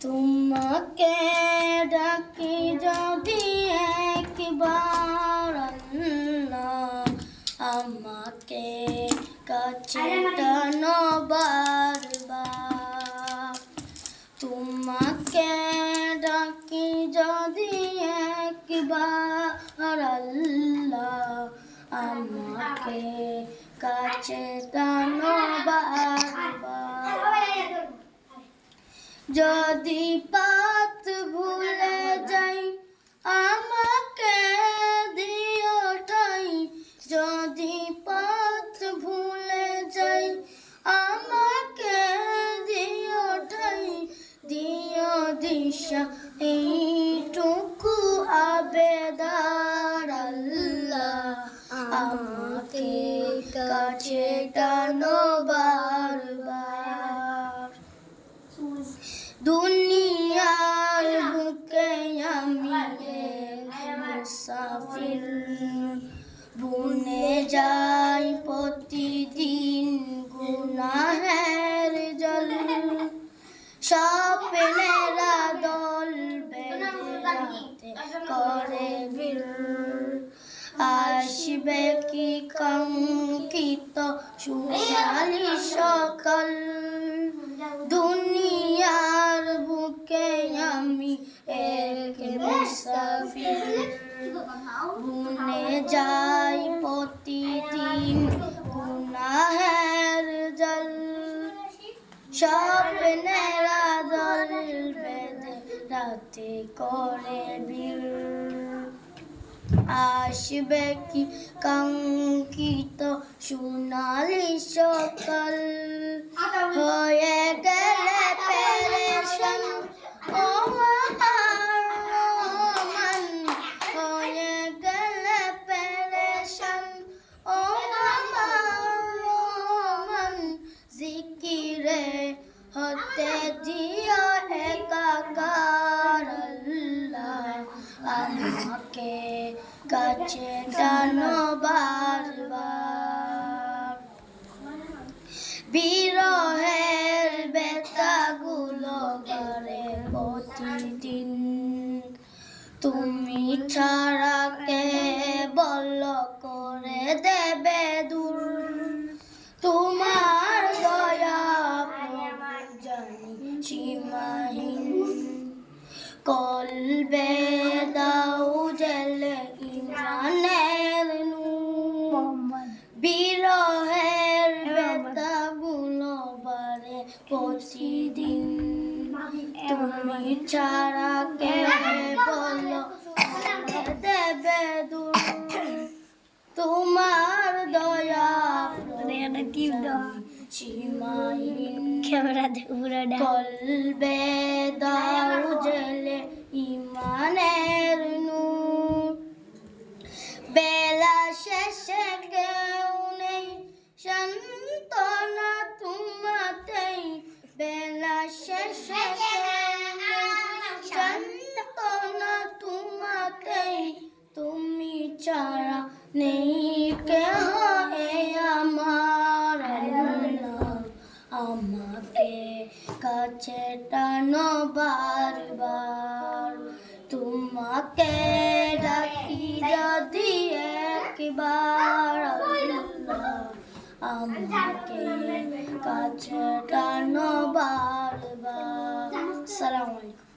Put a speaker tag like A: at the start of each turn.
A: তোমাকে ডাকি যদি একবার আমাকে কাছে টানো বারবার। তোমাকে ডাকি যদি একবার আল্লাহ আমাকে কাছে টানো বারবার যদি পাত ভুলে যাই, আমাকে দিও ঠাই। যদি পাত ভুলে যাই, আমাকে দিও ঠাই। দিও দিশা, এইটুকু আবেদার আল্লাহ। আমাকে কাছে টানো বারবার দুনিয়ার বুকে আমি মুসাফির। বুনে যাই প্রতিদিন গুনাহের জল। স্বপ্নেরা দল করে বীর আসবে কি কাঙ্ক্ষিত সোনালি সকাল? এক মুসাফির বুনে যাই প্রতিদিন। গুনাহের জল, স্বপ্নেরা দল বেঁধে রাতে করে বীর আসবে কি কাঙ্ক্ষিত সোনালি সকাল? হয়ে আল্লাহ, আমাকে কাছে টানো বারবার। বিরহের বেতাগুলো করে প্রতিদিন। তুমি ছাড়া কে বল করে দেবে দূর? কলবে দাও জেলে ইমানের নূর বিরহের বেতাগুলো বারে প্রতিদিন তুমি ছাড়া কে বলো দেবে তোমার দয়া
B: ক্যামেরা
A: কলবে দাও তোমাকে ডাকি যদি একবার আমাকে কাছে টানো বারবার। সালাম আলাইকুম।